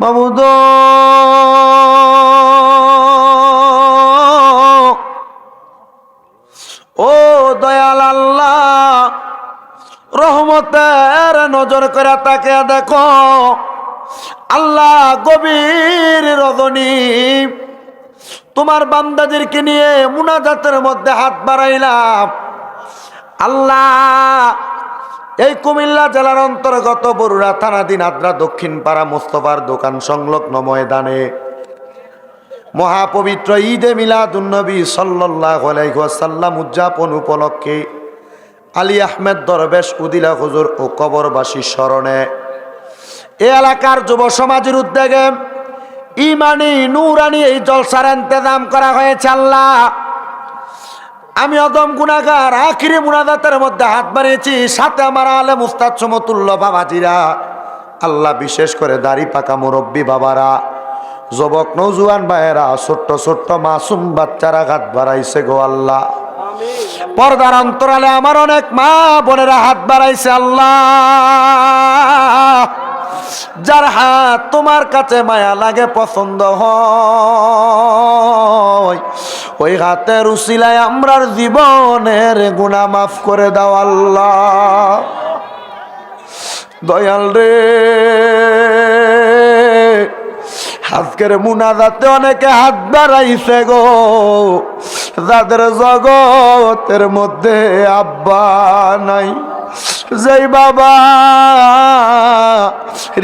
মাবুদ ও দয়াল আল্লাহ, রহমতের নজর করে তাকে দেখো, আল্লাহ গভীর রজনী। তোমার বান্দাদেরকে নিয়ে মুনাজাতের মধ্যে হাত বাড়াইলাম। আল্লাহ এই কুমিল্লা জেলার অন্তর্গত বরুড়া থানাধীন আদ্রা দক্ষিণ পাড়া মোস্তফার দোকান সংলগ্ন ময়দানে মহাপবিত্র ঈদে মিলাদুন্নবী সাল্লাহ আলাইসাল্লাম উদযাপন উপলক্ষে আলী আহমেদ দরবেশ উদিলা হুজুর ও কবরবাসী স্মরণে। এ এলাকার যুব সমাজের উদ্যোগে ইমানি, নুরানি এই জলসার ইন্তজাম করা হয়েছে আল্লাহ। আমি অদম গুণাগার আখিরি মুনাদাতের মধ্যে হাত বাড়িয়েছি সাথে আমার আলে মুস্তাদ সমতুল্য বাবাজিরা। আল্লাহ বিশেষ করে দাড়ি পাকা মুরব্বী বাবারা যুবক নৌজুয়ান ভাইয়েরা ছোট্ট ছোট্ট মাসুম বাচ্চারা হাত বাড়াইছে গো আল্লাহ। পর্দার অন্তরালে আমার অনেক মা বোনেরা হাত বাড়াইছে আল্লাহ। যার হাত তোমার কাছে মায়া লাগে পছন্দ হয়। ওই হাতের উসিলায় আমরার জীবনের গুণা মাফ করে দাও আল্লাহ। দয়াল রে। আজকের মুনাজাতে অনেকে হাত বাড়াইছে গো। যাদের জগতের মধ্যে আব্বা নাই। যেই বাবা।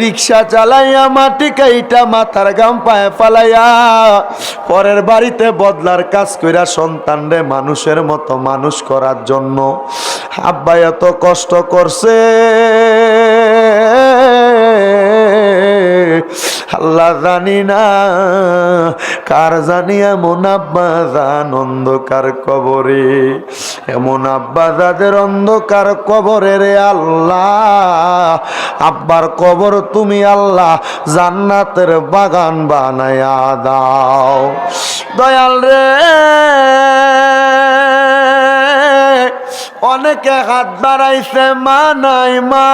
রিক্সা চালাইয়া মাটি কাইটা মাথার গাম পায়ে ফালাইয়া পরের বাড়িতে বদলার কাজ কইরা সন্তান রে মানুষের মতো মানুষ করার জন্য। আব্বা এত কষ্ট করছে। আল্লাহ জানি না কার জানি এমন আব্বা জান অন্ধকার কবরে? এমন আব্বা যাদের অন্ধকার কবরে রে আল্লাহ। আব্বার কবর তুমি আল্লাহ জান্নাতের বাগান বানায়া দাও। দয়াল রে। অনেকে হাত বাড়াইছে, মা নাই মা।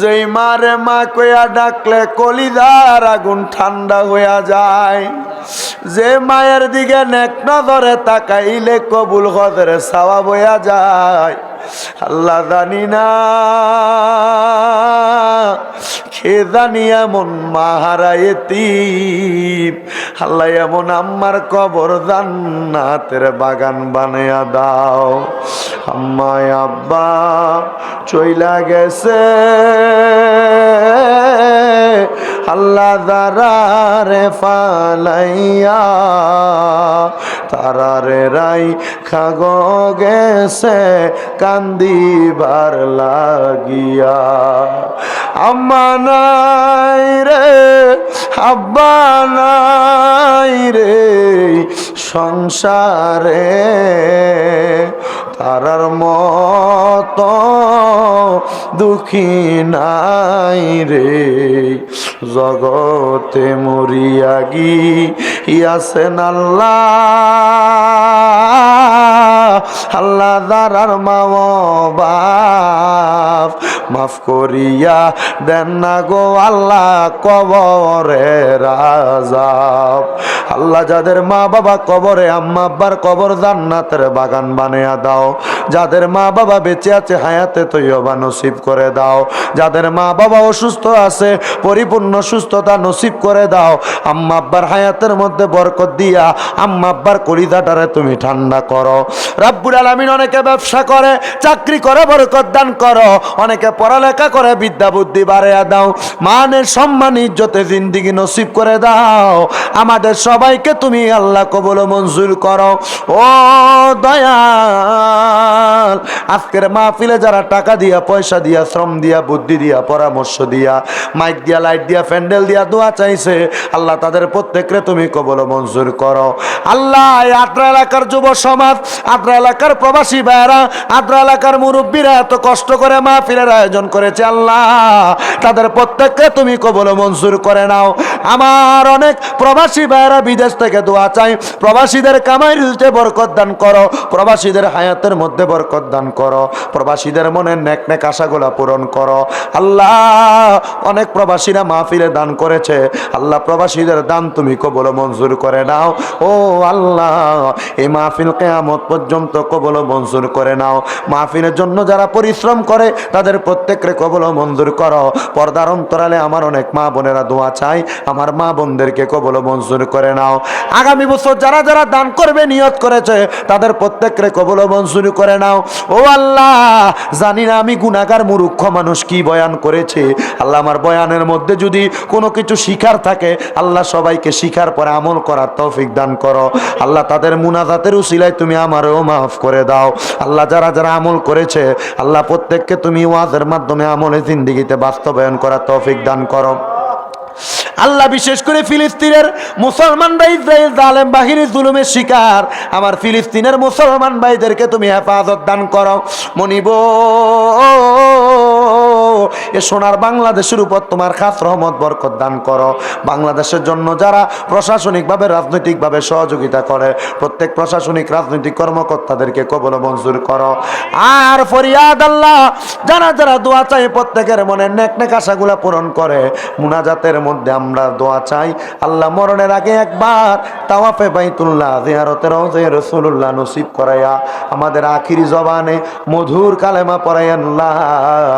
যেই মারে মা কইয়া ডাকলে কলিদার আগুন ঠান্ডা হইয়া যায়। যে মায়ের দিকে নেক নজরে তাকাইলে কবুল হদরে সাওয়া বইয়া যায়। আল্লাহ জানি না খে জানি এমন মাহারায়তি আল্লাহ এমন আম্মার কবর জান্নাতের বাগান বানিয়া দাও। আম্মায় আব্বা, চইলা গেছে। আল্লাহ দারারে ফালাইয়া তারারে রাই খাগ গেছে, কান্দিবার লাগিয়া। আম্মা নাই রে, আব্বা নাই রে, সংসারে তারার মত দুঃখী নাই রে। জগতে মরিয়া গি ইয়াছেন আল্লাহ। আল্লাহ দারার মাও বাপ মাফ করিয়া দেন না গো আল্লাহ কবরে রাজাব আল্লাহ যাদের মা বাবা কবরে আম্মা আব্বার কবর জান্নাতের বাগান বানিয়ে দাও। যাদের মা বাবা বেঁচে আছে হায়াতে তৈবা নসিব করে দাও। যাদের মা বাবা অসুস্থ আছে, পরিপূর্ণ সুস্থতা নসিব করে দাও। আম্মা আব্বার হায়াতের মধ্যে বরকত দিয়া আম্মা আব্বার কলিদাটারে তুমি ঠান্ডা করো। রাব্বুল আলামিন অনেকে ব্যবসা করে, চাকরি করে, বরকত দান করো। অনেকে পড়ালেখা করে, বিদ্যা বুদ্ধি বাড়াইয়া দাও। মানের সম্মান, ইজ্জতে জিন্দিগি নসিব করে দাও। আমাদের সবাইকে তুমি আল্লাহ কবল মঞ্জুর করো। ও দয়াল, আজকের মাহফিলে যারা টাকা দিয়া, পয়সা দিয়া, শ্রম দিয়া, বুদ্ধি দিয়া, পরামর্শ দিয়া, মাইক দিয়া, লাইট দিয়া, প্যান্ডেল দিয়া, দোয়া চাইছে, আল্লাহ তাদের প্রত্যেকরে তুমি কবল মঞ্জুর করো। আল্লাহ আদ্রা এলাকার যুব সমাজ, আদ্রা এলাকার প্রবাসী ভাইয়েরা, আদ্রা এলাকার মুরব্বীরা এত কষ্ট করে মাহফিলের আয়োজন করেছে, আল্লাহ, তাদের প্রত্যেককে তুমি কবল মঞ্জুর করে নাও। আমার অনেক প্রবাসী ভাইয়েরা বিদেশ থেকে দোয়া চাই। প্রবাসীদের কামাই রুজতে বরকত দান করো। প্রবাসীদের হায়াতের মধ্যে বরকত দান করো। প্রবাসীদের মনের নেক নেক আশাগুলা পূরণ করো। আল্লাহ, অনেক প্রবাসীরা মাহফিলে দান করেছে। আল্লাহ, প্রবাসীদের দান তুমি কবল মঞ্জুর করে নাও। ও আল্লাহ, এই মাহফিল কেয়ামত পর্যন্ত কবল মঞ্জুর করে নাও। মাহফিলের জন্য যারা পরিশ্রম করে, তাদের প্রত্যেককে কবল মঞ্জুর করো। পর্দার অন্তরালে আমার অনেক মা বোনেরা দোয়া চাই আমার মা বোনদেরকে কবল মঞ্জুর করে নাও। আগামী বছর যারা যারা দান করবে, নিয়ত করেছে, তাদের প্রত্যেককে কবল মঞ্জুর করে নাও। ও আল্লাহ, জানি না আমি গুণাগার মূর্খ মানুষ কি বয়ান করেছে। আল্লাহ আমার বয়ানের মধ্যে যদি কোনো কিছু শিখার থাকে, আল্লাহ সবাইকে শিখার পরে আমল করার তৌফিক দান করো। আল্লাহ তাদের মুনাজাতের উসিলায় তুমি আমারও মাফ করে দাও। আল্লাহ যারা যারা আমল করেছে, আল্লাহ প্রত্যেককে তুমি ওয়াজের মাধ্যমে আমলে জিন্দিগিতে বাস্তবায়ন করার তৌফিক দান করো। আল্লাহ বিশেষ করে ফিলিস্তিনের মুসলমানরা ইসরায়েল জালেম বাহিনীর জুলুমের শিকার। আমার ফিলিস্তিনের মুসলমান ভাইদেরকে তুমি হেফাজত দান করো। মনিব এ সোনার বাংলাদেশের উপর তোমার খাস রহমত, বরকত দান করো। বাংলাদেশের জন্য যারা প্রশাসনিকভাবে, রাজনৈতিকভাবে সহযোগিতা করে, প্রত্যেক প্রশাসনিক, রাজনৈতিক কর্মকর্তাদেরকে কবল মঞ্জুর করো। আর ফরিয়াদ আল্লাহ, যারা যারা দোয়া চাই প্রত্যেকের মনে নেক নেক আশাগুলা পূরণ করে। মুনাজাতের মধ্যে আমরা দোয়া চাই। আল্লাহ মরণের আগে একবার তাওয়াফে বাইতুল্লাহ জিয়ারতের রওজে রাসূলুল্লাহ নসিব করাইয়া আমাদের আখিরি জবানে মধুর কালেমা পড়াইয়ান লা